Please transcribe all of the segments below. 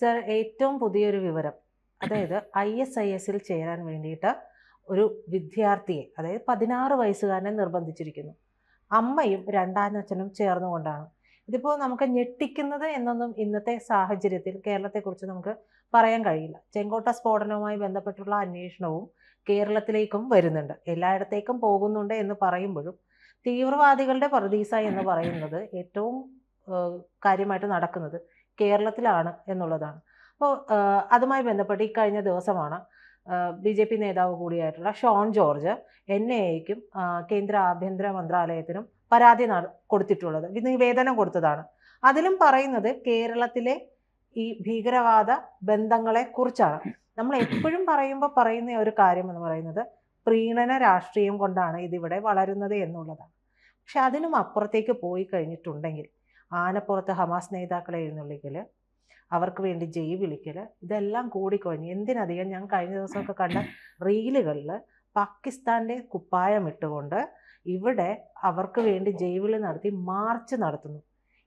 Sir ഏറ്റവും പുതിയൊരു വിവരം. അതായത് ഐ എസ് ഐ എസിൽ ചേരാൻ വേണ്ടിയിട്ട് ഒരു വിദ്യാർത്ഥിയെ അതായത് പതിനാറ് വയസ്സുകാരനെ നിർബന്ധിച്ചിരിക്കുന്നു. അമ്മയും രണ്ടാനച്ഛനും ചേർന്നുകൊണ്ടാണ്. ഇതിപ്പോൾ നമുക്ക് ഞെട്ടിക്കുന്നത് എന്നൊന്നും ഇന്നത്തെ സാഹചര്യത്തിൽ കേരളത്തെക്കുറിച്ച് നമുക്ക് പറയാൻ കഴിയില്ല. ചെങ്കോട്ട സ്ഫോടനവുമായി ബന്ധപ്പെട്ടുള്ള അന്വേഷണവും കേരളത്തിലേക്കും വരുന്നുണ്ട്. എല്ലായിടത്തേക്കും പോകുന്നുണ്ട് എന്ന് പറയുമ്പോഴും തീവ്രവാദികളുടെ പ്രതീസ എന്ന് പറയുന്നത് ഏറ്റവും കാര്യമായിട്ട് നടക്കുന്നത് കേരളത്തിലാണ് എന്നുള്ളതാണ്. അപ്പോൾ അതുമായി ബന്ധപ്പെട്ട് ഈ കഴിഞ്ഞ ദിവസമാണ് ബി ജെ പി നേതാവ് കൂടിയായിട്ടുള്ള ഷോൺ ജോർജ് എൻ എ എക്കും കേന്ദ്ര ആഭ്യന്തര മന്ത്രാലയത്തിനും പരാതി കൊടുത്തിട്ടുള്ളത്. നിവേദനം കൊടുത്തതാണ്. അതിലും പറയുന്നത് കേരളത്തിലെ ഈ ഭീകരവാദ ബന്ധങ്ങളെ കുറിച്ചാണ്. നമ്മൾ എപ്പോഴും പറയുമ്പോൾ പറയുന്ന ഒരു കാര്യം എന്ന് പറയുന്നത് പ്രീണന രാഷ്ട്രീയം കൊണ്ടാണ് ഇതിവിടെ വളരുന്നത് എന്നുള്ളതാണ്. പക്ഷെ അതിനും അപ്പുറത്തേക്ക് പോയി കഴിഞ്ഞിട്ടുണ്ടെങ്കിൽ ആനപ്പുറത്ത് ഹമാസ് നേതാക്കളെ എഴുന്നള്ളിക്കൽ അവർക്ക് വേണ്ടി ജയ് വിളിക്കൽ ഇതെല്ലാം കൂടിക്കൊഴിഞ്ഞ് എന്തിനധികം ഞാൻ കഴിഞ്ഞ ദിവസമൊക്കെ കണ്ട റീലുകളിൽ പാകിസ്ഥാന്റെ കുപ്പായം ഇട്ടുകൊണ്ട് ഇവിടെ അവർക്ക് വേണ്ടി ജയ് വിളി നടത്തി മാർച്ച് നടത്തുന്നു.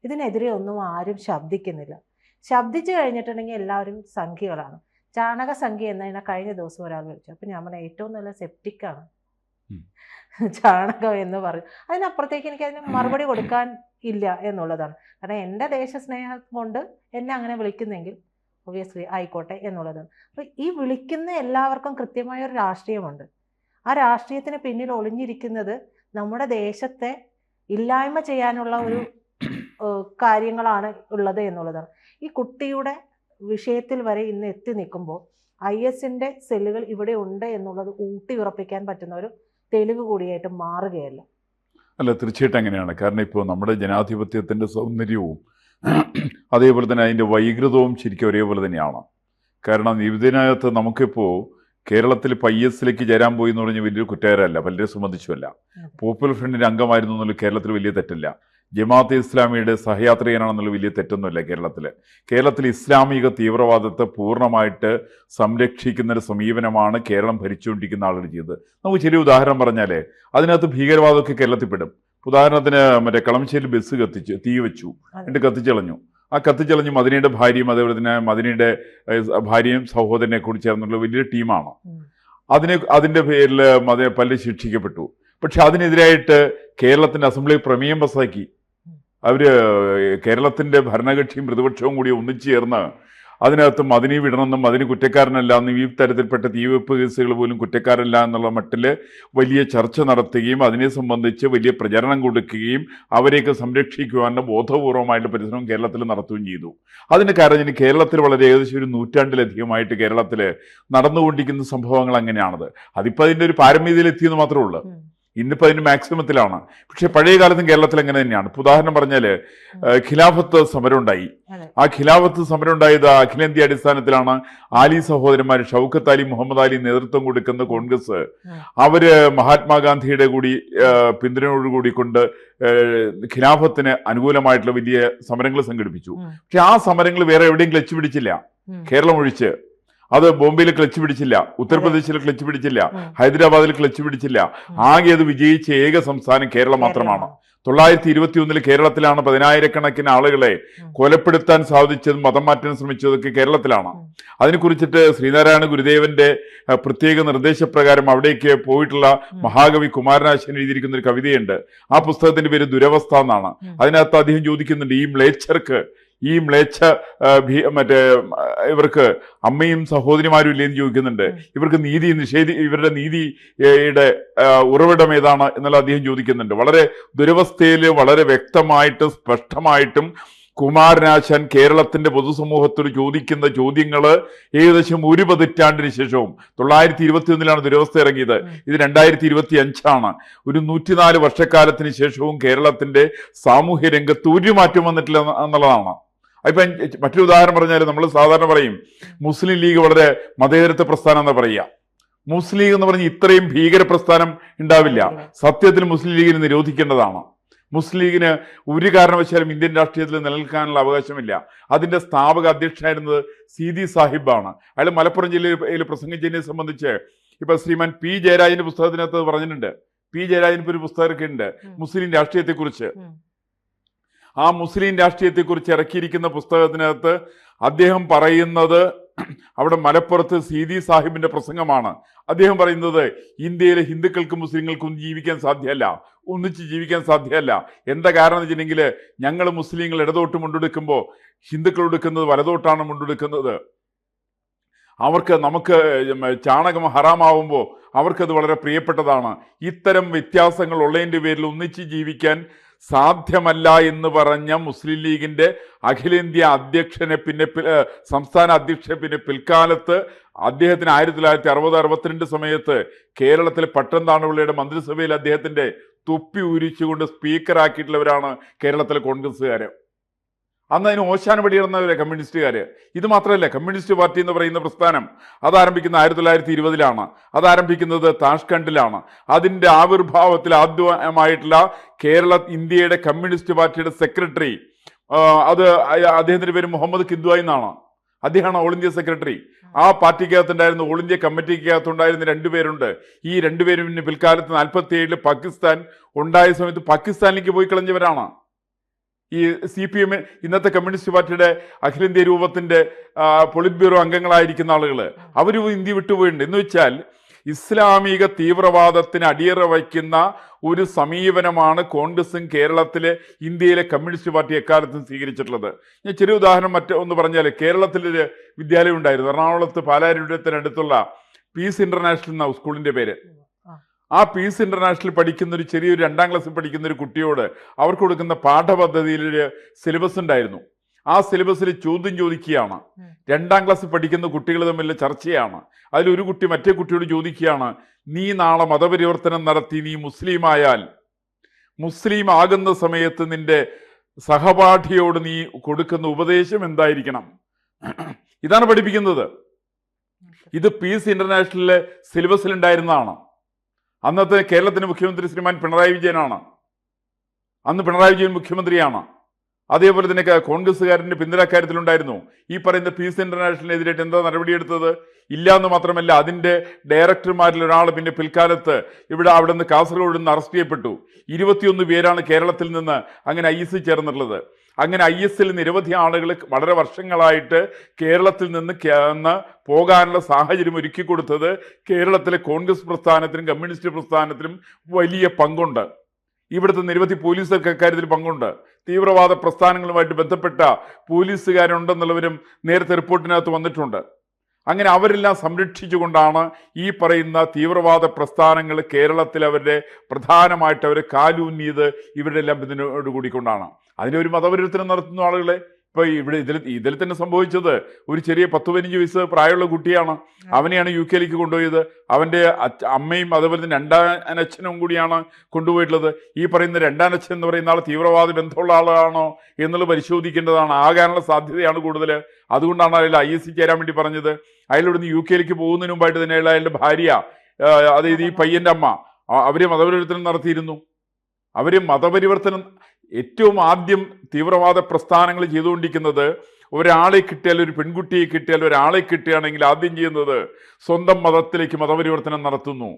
ഇതിനെതിരെ ഒന്നും ആരും ശബ്ദിക്കുന്നില്ല. ശബ്ദിച്ചു കഴിഞ്ഞിട്ടുണ്ടെങ്കിൽ എല്ലാവരും സംഖ്യകളാണ്. ചാണക സംഖ്യ എന്നതിനെ കഴിഞ്ഞ ദിവസം ഒരാൾ വിളിച്ചു അപ്പം ഞാൻ പറഞ്ഞ ഏറ്റവും നല്ല സെപ്റ്റിക്കാണ്. ചാണകം എന്ന് പറയും. അതിനപ്പുറത്തേക്ക് എനിക്ക് അതിന് മറുപടി കൊടുക്കാൻ ഇല്ല എന്നുള്ളതാണ്. കാരണം എന്റെ ദേശസ്നേഹം കൊണ്ട് എന്നെ അങ്ങനെ വിളിക്കുന്നെങ്കിൽ ഒബിയസ്ലി ആയിക്കോട്ടെ എന്നുള്ളതാണ്. അപ്പോൾ ഈ വിളിക്കുന്ന എല്ലാവർക്കും കൃത്യമായ ഒരു രാഷ്ട്രീയമുണ്ട്. ആ രാഷ്ട്രീയത്തിന് പിന്നിൽ ഒളിഞ്ഞിരിക്കുന്നത് നമ്മുടെ ദേശത്തെ ഇല്ലായ്മ ചെയ്യാനുള്ള ഒരു കാര്യങ്ങളാണ് ഉള്ളത് എന്നുള്ളതാണ്. ഈ കുട്ടിയുടെ വിഷയത്തിൽ വരെ ഇന്ന് എത്തി നിൽക്കുമ്പോൾ ഐ എസിന്റെ സെല്ലുകൾ ഇവിടെ ഉണ്ട് എന്നുള്ളത് ഊട്ടി ഉറപ്പിക്കാൻ പറ്റുന്ന ഒരു തെളിവ് കൂടിയായിട്ട് മാറുകയല്ല. അല്ല തീർച്ചയായിട്ടും അങ്ങനെയാണ്. കാരണം ഇപ്പോൾ നമ്മുടെ ജനാധിപത്യത്തിന്റെ സൗന്ദര്യവും അതേപോലെ തന്നെ അതിന്റെ വൈകൃതവും ശരിക്കും ഒരേപോലെ തന്നെയാണ്. കാരണം ഇതിനകത്ത് നമുക്കിപ്പോൾ കേരളത്തിൽ ഇപ്പോൾ ഐ എസിലേക്ക് ചേരാൻ പോയി എന്ന് പറഞ്ഞാൽ വലിയൊരു കുറ്റകാരമല്ല പലരെ സംബന്ധിച്ചുമല്ല. പോപ്പുലർ ഫ്രണ്ടിന്റെ അംഗമായിരുന്നു എന്നുള്ള കേരളത്തിൽ വലിയ തെറ്റല്ല. ജമാഅത്തെ ഇസ്ലാമിയുടെ സഹയാത്രികനാണെന്നുള്ള വലിയ തെറ്റൊന്നുമില്ല കേരളത്തിൽ കേരളത്തിൽ ഇസ്ലാമിക തീവ്രവാദത്തെ പൂർണമായിട്ട് സംരക്ഷിക്കുന്ന ഒരു സമീപനമാണ് കേരളം ഭരിച്ചുകൊണ്ടിരിക്കുന്ന ആളുകൾ ചെയ്തത്. നമുക്ക് ചെറിയ ഉദാഹരണം പറഞ്ഞാലേ അതിനകത്ത് ഭീകരവാദമൊക്കെ കേരളത്തിൽ പെടും. ഉദാഹരണത്തിന് മറ്റേ കളമശ്ശേരി ബസ് കത്തിച്ച് തീ വെച്ചു എന്നിട്ട് കത്തിച്ചളഞ്ഞു. ആ കത്തിച്ചളഞ്ഞ് മദിനയുടെ ഭാര്യയും അതേപോലെ തന്നെ മദിനയുടെ ഭാര്യയും സഹോദരനെ കൂടി ചേർന്നുള്ള വലിയൊരു ടീമാണ്. അതിനെ അതിന്റെ പേരിൽ മത പല്ല് ശിക്ഷിക്കപ്പെട്ടു. പക്ഷെ അതിനെതിരായിട്ട് കേരളത്തിന്റെ അസംബ്ലി പ്രമേയം പാസാക്കി. അവർ കേരളത്തിന്റെ ഭരണകക്ഷിയും പ്രതിപക്ഷവും കൂടി ഒന്നിച്ചു ചേർന്ന് അതിനകത്ത് മതിനി വിടണമെന്നും മദിനി കുറ്റക്കാരനല്ല എന്നും ഈ തരത്തിൽപ്പെട്ട തീവെപ്പ് കേസുകൾ പോലും കുറ്റക്കാരല്ല എന്നുള്ള മട്ടിൽ വലിയ ചർച്ച നടത്തുകയും അതിനെ സംബന്ധിച്ച് വലിയ പ്രചരണം കൊടുക്കുകയും അവരെയൊക്കെ സംരക്ഷിക്കുവാനുള്ള ബോധപൂർവമായിട്ടുള്ള പരിശ്രമം കേരളത്തിൽ നടത്തുകയും ചെയ്തു. അതിന് കാരണം കേരളത്തിൽ വളരെ ഏകദേശം ഒരു നൂറ്റാണ്ടിലധികമായിട്ട് കേരളത്തിൽ നടന്നുകൊണ്ടിരിക്കുന്ന സംഭവങ്ങൾ അങ്ങനെയാണത്. അതിപ്പോൾ അതിന്റെ ഒരു പാരമ്യതയിലെത്തിയെന്ന് മാത്രമേ ഉള്ളൂ. ഇന്നിപ്പോൾ അതിന് മാക്സിമത്തിലാണ്. പക്ഷേ പഴയ കാലത്തും കേരളത്തിൽ അങ്ങനെ തന്നെയാണ്. ഇപ്പൊ ഉദാഹരണം പറഞ്ഞാൽ ഖിലാഫത്ത് സമരം ഉണ്ടായി ആ ഖിലാഫത്ത് സമരം ഉണ്ടായത് അഖിലേന്ത്യാ അടിസ്ഥാനത്തിലാണ് ആലി സഹോദരന്മാർ ഷൗക്കത്ത് അലി മുഹമ്മദ് അലി നേതൃത്വം കൊടുക്കുന്ന കോൺഗ്രസ്. അവർ മഹാത്മാഗാന്ധിയുടെ കൂടി പിന്തുണയോടുകൂടി കൊണ്ട് ഖിലാഫത്തിന് അനുകൂലമായിട്ടുള്ള വലിയ സമരങ്ങൾ സംഘടിപ്പിച്ചു. പക്ഷെ ആ സമരങ്ങൾ വേറെ എവിടെയും ക്ലച്ച് പിടിച്ചില്ല. കേരളം ഒഴിച്ച്. അത് ബോംബെയിൽ ക്ലച്ച് പിടിച്ചില്ല ഉത്തർപ്രദേശിൽ ക്ലച്ച് പിടിച്ചില്ല ഹൈദരാബാദിൽ ക്ലച്ച് പിടിച്ചില്ല. ആകെ അത് വിജയിച്ച ഏക സംസ്ഥാനം കേരളം മാത്രമാണ്. തൊള്ളായിരത്തി ഇരുപത്തി ഒന്നിൽ കേരളത്തിലാണ് പതിനായിരക്കണക്കിന് ആളുകളെ. കൊലപ്പെടുത്താൻ സാധിച്ചതും മതം മാറ്റാൻ ശ്രമിച്ചതൊക്കെ കേരളത്തിലാണ്. അതിനെക്കുറിച്ചിട്ട് ശ്രീനാരായണ ഗുരുദേവന്റെ പ്രത്യേക നിർദ്ദേശപ്രകാരം അവിടേക്ക് പോയിട്ടുള്ള മഹാകവി കുമാരനാശൻ എഴുതിയിരിക്കുന്ന ഒരു കവിതയുണ്ട്. ആ പുസ്തകത്തിന്റെ പേര് ദുരവസ്ഥ എന്നാണ്. അതിനകത്ത് അദ്ദേഹം ചോദിക്കുന്നുണ്ട് ഈ മ്ലേച്ഛർക്ക് ഈ മ്ലേച്ഛ ഭീ- മറ്റേ ഇവർക്ക് അമ്മയും സഹോദരിമാരും ഇല്ലേന്ന് ചോദിക്കുന്നുണ്ട്. ഇവർക്ക് നീതി നിഷേധി ഇവരുടെ നീതിയുടെ ഉറവിടം ഏതാണ് എന്നുള്ള അദ്ദേഹം ചോദിക്കുന്നുണ്ട്. വളരെ ദുരവസ്ഥയിൽ വളരെ വ്യക്തമായിട്ട് സ്പഷ്ടമായിട്ടും കുമാരനാശൻ കേരളത്തിന്റെ പൊതുസമൂഹത്തോട് ചോദിക്കുന്ന ചോദ്യങ്ങൾ ഏകദേശം ഒരു പതിറ്റാണ്ടിന് ശേഷവും തൊള്ളായിരത്തി ഇരുപത്തി ഒന്നിലാണ് ദുരവസ്ഥ ഇറങ്ങിയത്. ഇത് രണ്ടായിരത്തി ഇരുപത്തി അഞ്ചാണ് ഒരു നൂറ്റിനാല് വർഷക്കാലത്തിന് ശേഷവും കേരളത്തിന്റെ സാമൂഹ്യ രംഗത്ത് ഒരു മാറ്റം വന്നിട്ടില്ല എന്നുള്ളതാണ്. ഇപ്പം മറ്റൊരു ഉദാഹരണം പറഞ്ഞാൽ നമ്മൾ സാധാരണ പറയും മുസ്ലിം ലീഗ് വളരെ മതേതരത്വ പ്രസ്ഥാനം എന്ന് പറയുക. മുസ്ലിം ലീഗ് എന്ന് പറഞ്ഞ് ഇത്രയും ഭീകര പ്രസ്ഥാനം ഉണ്ടാവില്ല. സത്യത്തിൽ മുസ്ലിം ലീഗിന് നിരോധിക്കേണ്ടതാണ്. മുസ്ലിം ലീഗിന് ഒരു കാരണവശാലും ഇന്ത്യൻ രാഷ്ട്രീയത്തിൽ നിലനിൽക്കാനുള്ള അവകാശമില്ല. അതിന്റെ സ്ഥാപക അധ്യക്ഷനായിരുന്നത് സീതി സാഹിബാണ്. അയാൾ മലപ്പുറം ജില്ലയിൽ പ്രസംഗിച്ചതിനെ സംബന്ധിച്ച് ഇപ്പൊ ശ്രീമാൻ പി ജയരാജന്റെ പുസ്തകത്തിനകത്ത് പറഞ്ഞിട്ടുണ്ട്. പി ജയരാജന് ഇപ്പൊ ഒരു പുസ്തകമൊക്കെ ഉണ്ട് മുസ്ലിം രാഷ്ട്രീയത്തെക്കുറിച്ച്. ആ മുസ്ലിം രാഷ്ട്രീയത്തെക്കുറിച്ച് ഇറക്കിയിരിക്കുന്ന പുസ്തകത്തിനകത്ത് അദ്ദേഹം പറയുന്നത് അവിടെ മലപ്പുറത്ത് സീതി സാഹിബിന്റെ പ്രസംഗമാണ്. അദ്ദേഹം പറയുന്നത് ഇന്ത്യയിലെ ഹിന്ദുക്കൾക്കും മുസ്ലിങ്ങൾക്കും ജീവിക്കാൻ സാധ്യമല്ല. ഒന്നിച്ച് ജീവിക്കാൻ സാധ്യമല്ല. എന്താ കാരണം എന്ന് വെച്ചിട്ടുണ്ടെങ്കിൽ ഞങ്ങൾ മുസ്ലിങ്ങൾ ഇടതോട്ട് മുണ്ടെടുക്കുമ്പോൾ ഹിന്ദുക്കൾ എടുക്കുന്നത് വലതോട്ടാണ് മുണ്ടെടുക്കുന്നത്. അവർക്ക് നമുക്ക് ചാണകം ഹറാമാവുമ്പോൾ അവർക്കത് വളരെ പ്രിയപ്പെട്ടതാണ്. ഇത്തരം വ്യത്യാസങ്ങൾ ഉള്ളതിന്റെ പേരിൽ ഒന്നിച്ച് ജീവിക്കാൻ സാധ്യമല്ല എന്ന് പറഞ്ഞ മുസ്ലിം ലീഗിന്റെ അഖിലേന്ത്യാ അധ്യക്ഷനെ പിന്നെ സംസ്ഥാന അധ്യക്ഷനെ പിന്നെ പിൽക്കാലത്ത് അദ്ദേഹത്തിന് ആയിരത്തി തൊള്ളായിരത്തി അറുപത് അറുപത്തിരണ്ട് സമയത്ത് കേരളത്തിലെ പട്ടംതാണുപിള്ളയുടെ മന്ത്രിസഭയിൽ അദ്ദേഹത്തിന്റെ തുപ്പി ഉരിച്ചുകൊണ്ട് സ്പീക്കറാക്കിയിട്ടുള്ളവരാണ് കേരളത്തിലെ കോൺഗ്രസ്സുകാര്. അന്ന് അതിന് ഓശാന പടിയിടുന്നവരെ കമ്മ്യൂണിസ്റ്റുകാർ ഇത് മാത്രമല്ല കമ്മ്യൂണിസ്റ്റ് പാർട്ടി എന്ന് പറയുന്ന പ്രസ്ഥാനം അത് ആരംഭിക്കുന്ന ആയിരത്തി തൊള്ളായിരത്തി ഇരുപതിലാണ് അത് ആരംഭിക്കുന്നത് താഷ്കണ്ടിലാണ്. അതിന്റെ ആവിർഭാവത്തിൽ ആദ്യമായിട്ടുള്ള കേരള ഇന്ത്യയുടെ കമ്മ്യൂണിസ്റ്റ് പാർട്ടിയുടെ സെക്രട്ടറി അത് അദ്ദേഹത്തിന്റെ പേര് മുഹമ്മദ് കിദ്വായി എന്നാണ്. അദ്ദേഹമാണ് ഓൾ ഇന്ത്യ സെക്രട്ടറി. ആ പാർട്ടിക്കകത്തുണ്ടായിരുന്ന ഓൾ ഇന്ത്യ കമ്മിറ്റിക്കകത്തുണ്ടായിരുന്ന രണ്ടുപേരുണ്ട് ഈ രണ്ടുപേരും പിന്നെ പിൽക്കാലത്ത് നാൽപ്പത്തി ഏഴിൽ പാകിസ്ഥാൻ ഉണ്ടായ സമയത്ത് പാകിസ്ഥാനിലേക്ക് പോയി കളഞ്ഞവരാണ്. ഈ സി പി എമ്മിൽ ഇന്നത്തെ കമ്മ്യൂണിസ്റ്റ് പാർട്ടിയുടെ അഖിലേന്ത്യാ രൂപത്തിന്റെ പൊളിറ്റ് ബ്യൂറോ അംഗങ്ങളായിരിക്കുന്ന ആളുകൾ അവർ ഇന്ത്യ വിട്ടുപോയിട്ടുണ്ട്. എന്ന് വെച്ചാൽ ഇസ്ലാമിക തീവ്രവാദത്തിന് അടിയറ വയ്ക്കുന്ന ഒരു സമീപനമാണ് കോൺഗ്രസും കേരളത്തിലെ ഇന്ത്യയിലെ കമ്മ്യൂണിസ്റ്റ് പാർട്ടി എക്കാലത്തും സ്വീകരിച്ചിട്ടുള്ളത്. ഞാൻ ചെറിയ ഉദാഹരണം മറ്റേ ഒന്ന് പറഞ്ഞാൽ കേരളത്തിലൊരു വിദ്യാലയം ഉണ്ടായിരുന്നു. എറണാകുളത്ത് പാലാരിടത്തിനടുത്തുള്ള പീസ് ഇന്റർനാഷണൽ എന്ന സ്കൂളിന്റെ പേര്. ആ. പീസ് ഇന്റർനാഷണൽ പഠിക്കുന്ന ഒരു ചെറിയൊരു രണ്ടാം ക്ലാസ്സിൽ പഠിക്കുന്ന ഒരു കുട്ടിയോട് അവർക്ക് കൊടുക്കുന്ന പാഠപദ്ധതിയിൽ ഒരു സിലബസ് ഉണ്ടായിരുന്നു. ആ സിലബസിൽ ചോദ്യം ചോദിക്കുകയാണ്. രണ്ടാം ക്ലാസ്സിൽ പഠിക്കുന്ന കുട്ടികൾ തമ്മിൽ ചർച്ചയാണ്. അതിലൊരു കുട്ടി മറ്റേ കുട്ടിയോട് ചോദിക്കുകയാണ് നീ നാളെ മതപരിവർത്തനം നടത്തി നീ മുസ്ലിം ആയാൽ മുസ്ലിം ആകുന്ന സമയത്ത് നിന്റെ സഹപാഠിയോട് നീ കൊടുക്കുന്ന ഉപദേശം എന്തായിരിക്കണം? ഇതാണ് പഠിപ്പിക്കുന്നത്. ഇത് പീസ് ഇന്റർനാഷണലിലെ സിലബസിൽ ഉണ്ടായിരുന്നതാണ്. അന്നത്തെ കേരളത്തിന്റെ മുഖ്യമന്ത്രി ശ്രീമാൻ പിണറായി വിജയനാണ്. അന്ന് പിണറായി വിജയൻ മുഖ്യമന്ത്രിയാണ്. അതേപോലെ തന്നെ കോൺഗ്രസ്സുകാരന്റെ പിന്തുണ പിന്തുണക്കാര്യത്തിലുണ്ടായിരുന്നു ഈ പറയുന്ന പീസ് ഇന്റർനാഷണലിനെതിരായിട്ട് എന്താ നടപടിയെടുത്തത്? ഇല്ല എന്ന് മാത്രമല്ല അതിന്റെ ഡയറക്ടർമാരിൽ ഒരാൾ പിന്നെ പിൽക്കാലത്ത് ഇവിടെ അവിടെ നിന്ന് കാസർഗോഡ് നിന്ന് അറസ്റ്റ് ചെയ്യപ്പെട്ടു. ഇരുപത്തിയൊന്ന് പേരാണ് കേരളത്തിൽ നിന്ന് അങ്ങനെ ഐ എസ് ചേർന്നിട്ടുള്ളത്. അങ്ങനെ ഐ എസിൽ നിരവധി ആളുകൾ വളരെ വർഷങ്ങളായിട്ട് കേരളത്തിൽ നിന്ന് പോകാനുള്ള സാഹചര്യം ഒരുക്കി കൊടുത്തത് കേരളത്തിലെ കോൺഗ്രസ് പ്രസ്ഥാനത്തിനും കമ്മ്യൂണിസ്റ്റ് പ്രസ്ഥാനത്തിനും വലിയ പങ്കുണ്ട്. ഇവിടുത്തെ നിരവധി പോലീസുകാർക്ക് അക്കാര്യത്തിൽ പങ്കുണ്ട്. തീവ്രവാദ പ്രസ്ഥാനങ്ങളുമായിട്ട് ബന്ധപ്പെട്ട പോലീസുകാരുണ്ടെന്നുള്ളവരും നേരത്തെ റിപ്പോർട്ടിനകത്ത് വന്നിട്ടുണ്ട്. അങ്ങനെ അവരെല്ലാം സംരക്ഷിച്ചുകൊണ്ടാണ് ഈ പറയുന്ന തീവ്രവാദ പ്രസ്ഥാനങ്ങൾ കേരളത്തിൽ അവരുടെ പ്രധാനമായിട്ട് അവർ കാലൂന്നിയത് ഇവരുടെ എല്ലാം ഇതിനോട് കൂടിക്കൊണ്ടാണ് അതിനൊരു മതപരിവർത്തനം നടത്തുന്ന ആളുകളെ ഇപ്പൊ ഇവിടെ ഇതിൽ ഇതിൽ തന്നെ സംഭവിച്ചത് ഒരു ചെറിയ പത്ത് പതിനഞ്ച് വയസ്സ് പ്രായമുള്ള കുട്ടിയാണ്. അവനെയാണ് യു കെയിലേക്ക് കൊണ്ടുപോയത്. അവന്റെ അമ്മയും അതുപോലെ തന്നെ രണ്ടാനച്ഛനും കൂടിയാണ് കൊണ്ടുപോയിട്ടുള്ളത്. ഈ പറയുന്ന രണ്ടാനച്ഛൻ എന്ന് പറയുന്ന ആൾ തീവ്രവാദ ബന്ധമുള്ള ആളാണോ എന്നുള്ളത് പരിശോധിക്കേണ്ടതാണ്. ആകാനുള്ള സാധ്യതയാണ് കൂടുതൽ അതുകൊണ്ടാണ് അയാൾ ഐ എസ് സി ചേരാൻ വേണ്ടി പറഞ്ഞത്. അയാൾ ഇവിടുന്ന് യു കെയിലേക്ക് പോകുന്നതിന് മുമ്പായിട്ട് തന്നെ അയാൾ അയാളുടെ ഭാര്യ അതായത് ഈ പയ്യന്റെ അമ്മ അവർ മതപരിവർത്തനം നടത്തിയിരുന്നു. അവർ മതപരിവർത്തനം ഏറ്റവും ആദ്യം തീവ്രവാദ പ്രസ്ഥാനങ്ങൾ ചെയ്തുകൊണ്ടിരിക്കുന്നത് ഒരാളെ കിട്ടിയാൽ ഒരു പെൺകുട്ടിയെ കിട്ടിയാൽ ഒരാളെ കിട്ടുകയാണെങ്കിൽ ആദ്യം ചെയ്യുന്നത് സ്വന്തം മതത്തിലേക്ക് മതപരിവർത്തനം നടത്തുന്നു.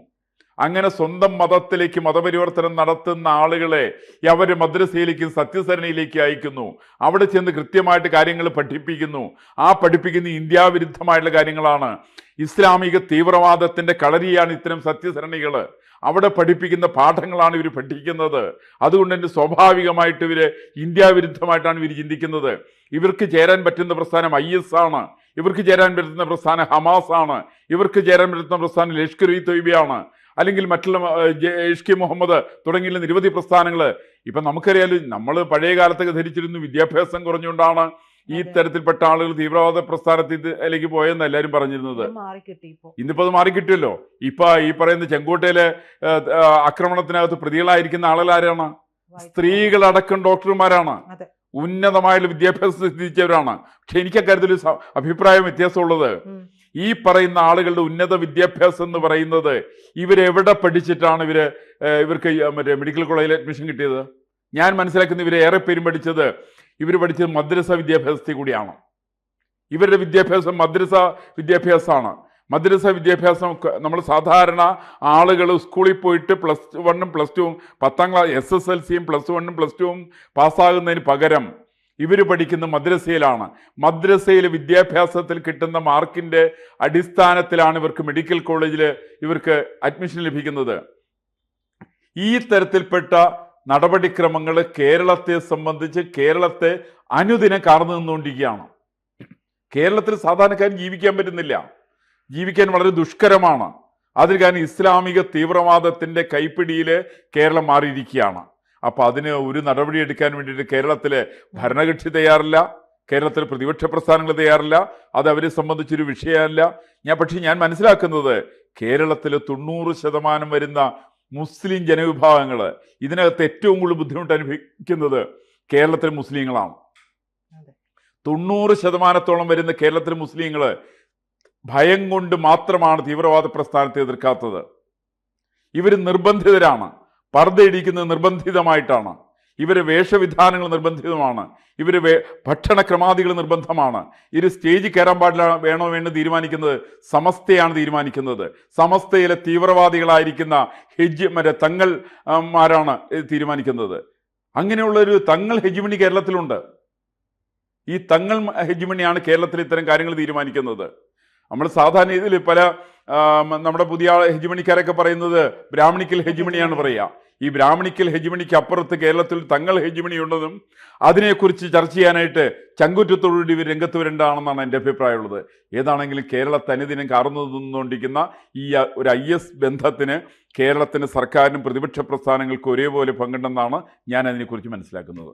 അങ്ങനെ സ്വന്തം മതത്തിലേക്ക് മതപരിവർത്തനം നടത്തുന്ന ആളുകളെ അവർ മദ്രസയിലേക്കും സത്യസരണിയിലേക്ക് അയക്കുന്നു. അവിടെ ചെന്ന് കൃത്യമായിട്ട് കാര്യങ്ങൾ പഠിപ്പിക്കുന്നു. ആ പഠിപ്പിക്കുന്ന ഇന്ത്യ വിരുദ്ധമായിട്ടുള്ള കാര്യങ്ങളാണ്. ഇസ്ലാമിക തീവ്രവാദത്തിന്റെ കളരിയാണ് ഇത്തരം സത്യസരണികൾ അവിടെ പഠിപ്പിക്കുന്ന പാഠങ്ങളാണ് ഇവർ പഠിക്കുന്നത്. അതുകൊണ്ട് തന്നെ സ്വാഭാവികമായിട്ട് ഇവർ ഇന്ത്യ വിരുദ്ധമായിട്ടാണ് ഇവർ ചിന്തിക്കുന്നത്. ഇവർക്ക് ചേരാൻ പറ്റുന്ന പ്രസ്ഥാനം ഐ എസ് ആണ്. ഇവർക്ക് ചേരാൻ പറ്റുന്ന പ്രസ്ഥാനം ഹമാസ് ആണ്. ഇവർക്ക് ചേരാൻ പറ്റുന്ന പ്രസ്ഥാനം ലഷ്കർ ഇ തൊയ്ബയാണ് അല്ലെങ്കിൽ മറ്റുള്ള എച്ച് കെ മുഹമ്മദ് തുടങ്ങിയുള്ള നിരവധി പ്രസ്ഥാനങ്ങൾ. ഇപ്പൊ നമുക്കറിയാലും നമ്മൾ പഴയ കാലത്തൊക്കെ ധരിച്ചിരുന്നു വിദ്യാഭ്യാസം കുറഞ്ഞുകൊണ്ടാണ് ഈ തരത്തിൽപ്പെട്ട ആളുകൾ തീവ്രവാദ പ്രസ്ഥാനത്തിലേക്ക് പോയെന്ന് എല്ലാവരും പറഞ്ഞിരുന്നത്. ഇന്നിപ്പോ അത് മാറിക്കിട്ടിയല്ലോ. ഇപ്പൊ ഈ പറയുന്ന ചെങ്കോട്ടയിലെ ആക്രമണത്തിനകത്ത് പ്രതികളായിരിക്കുന്ന ആളുകൾ ആരാണ് സ്ത്രീകളടക്കം ഡോക്ടർമാരാണ്. ഉന്നതമായുള്ള വിദ്യാഭ്യാസം സിദ്ധിച്ചവരാണ് പക്ഷെ എനിക്ക് അക്കാര്യത്തിൽ അഭിപ്രായ സ- അഭിപ്രായം വ്യത്യാസമുള്ളത്. ഈ പറയുന്ന ആളുകളുടെ ഉന്നത വിദ്യാഭ്യാസം എന്ന് പറയുന്നത് ഇവരെവിടെ പഠിച്ചിട്ടാണ് ഇവർ ഇവർക്ക് മറ്റേ മെഡിക്കൽ കോളേജിൽ അഡ്മിഷൻ കിട്ടിയത്? ഞാൻ മനസ്സിലാക്കുന്ന ഇവരെ ഏറെ പേരും പഠിച്ചത് ഇവർ പഠിച്ചത് മദ്രസ വിദ്യാഭ്യാസത്തിൽ കൂടിയാണ്. ഇവരുടെ വിദ്യാഭ്യാസം മദ്രസ വിദ്യാഭ്യാസമാണ്. മദ്രസ വിദ്യാഭ്യാസം നമ്മൾ സാധാരണ ആളുകൾ സ്കൂളിൽ പോയിട്ട് പ്ലസ് വണ്ണും പ്ലസ് ടുവും പത്താം ക്ലാസ് എസ് എസ് എൽ സിയും പ്ലസ് വണ്ണും പ്ലസ് ടുവും പാസ്സാകുന്നതിന് പകരം ഇവർ പഠിക്കുന്ന മദ്രസയിലാണ്. മദ്രസയിലെ വിദ്യാഭ്യാസത്തിൽ കിട്ടുന്ന മാർക്കിന്റെ അടിസ്ഥാനത്തിലാണ് ഇവർക്ക് മെഡിക്കൽ കോളേജിൽ ഇവർക്ക് അഡ്മിഷൻ ലഭിക്കുന്നത്. ഈ തരത്തിൽപ്പെട്ട നടപടിക്രമങ്ങൾ കേരളത്തെ സംബന്ധിച്ച് കേരളത്തെ അനുദിനം കാർന്നു നിന്നുകൊണ്ടിരിക്കുകയാണ്. കേരളത്തിൽ സാധാരണക്കാരൻ ജീവിക്കാൻ പറ്റുന്നില്ല. ജീവിക്കാൻ വളരെ ദുഷ്കരമാണ്. അതിന് കാരണം ഇസ്ലാമിക തീവ്രവാദത്തിന്റെ കൈപ്പിടിയിൽ കേരളം മാറിയിരിക്കുകയാണ്. അപ്പൊ അതിന് ഒരു നടപടി എടുക്കാൻ വേണ്ടിയിട്ട് കേരളത്തിലെ ഭരണകക്ഷി തയ്യാറില്ല. കേരളത്തിൽ പ്രതിപക്ഷ പ്രസ്ഥാനങ്ങൾ തയ്യാറില്ല. അത് അവരെ സംബന്ധിച്ചൊരു വിഷയമല്ല. ഞാൻ പക്ഷേ ഞാൻ മനസ്സിലാക്കുന്നത് കേരളത്തിലെ തൊണ്ണൂറ് ശതമാനം വരുന്ന മുസ്ലിം ജനവിഭാഗങ്ങൾ ഇതിനകത്ത് ഏറ്റവും കൂടുതൽ ബുദ്ധിമുട്ട് അനുഭവിക്കുന്നത് കേരളത്തിലെ മുസ്ലിങ്ങളാണ്. തൊണ്ണൂറ് ശതമാനത്തോളം വരുന്ന കേരളത്തിലെ മുസ്ലിങ്ങൾ ഭയം കൊണ്ട് മാത്രമാണ് തീവ്രവാദ പ്രസ്ഥാനത്തെ എതിർക്കാത്തത്. ഇവർ നിർബന്ധിതരാണ്. പർദ്ദയിടിക്കുന്നത് നിർബന്ധിതമായിട്ടാണ്. ഇവർ വേഷവിധാനങ്ങൾ നിർബന്ധിതമാണ്. ഇവർ വേ ഭക്ഷണ ക്രമാദികൾ നിർബന്ധമാണ്. ഇവർ സ്റ്റേജിൽ കയറാൻ പാടില്ല വേണോ വേണ്ടോ തീരുമാനിക്കുന്നത് സമസ്തയാണ് തീരുമാനിക്കുന്നത്. സമസ്തയിലെ തീവ്രവാദികളായിരിക്കുന്ന ഹെജ് മറ്റേ തങ്ങൾ മാരാണ് തീരുമാനിക്കുന്നത്. അങ്ങനെയുള്ളൊരു തങ്ങൾ ഹെജിമണി കേരളത്തിലുണ്ട്. ഈ തങ്ങൾ ഹെജിമണിയാണ് കേരളത്തിൽ ഇത്തരം കാര്യങ്ങൾ തീരുമാനിക്കുന്നത്. നമ്മൾ സാധാരണ രീതിയിൽ പല നമ്മുടെ പുതിയ ഹെജിമണിക്കാരൊക്കെ പറയുന്നത് ബ്രാഹ്മണിക്കൽ ഹെജിമണിയാണ് പറയുക ഈ ബ്രാഹ്മണിക്കൽ ഹെജിമണിക്ക് അപ്പുറത്ത് കേരളത്തിൽ തങ്ങൾ ഹെജിമണി ഉണ്ടെന്നും അതിനെക്കുറിച്ച് ചർച്ച ചെയ്യാനായിട്ട് ചങ്കുറ്റത്തോടുകൂടി ഇവർ രംഗത്ത് വരേണ്ടതാണെന്നാണ് എന്റെ അഭിപ്രായമുള്ളത്. ഏതാണെങ്കിലും കേരള തനിദിനം കാർന്നു നിന്നുകൊണ്ടിരിക്കുന്ന ഈ ഒരു ഐ എസ് ബന്ധത്തിന് കേരളത്തിന് സർക്കാരിനും പ്രതിപക്ഷ പ്രസ്ഥാനങ്ങൾക്കും ഒരേപോലെ പങ്കുണ്ടെന്നാണ് ഞാൻ അതിനെക്കുറിച്ച് മനസ്സിലാക്കുന്നത്.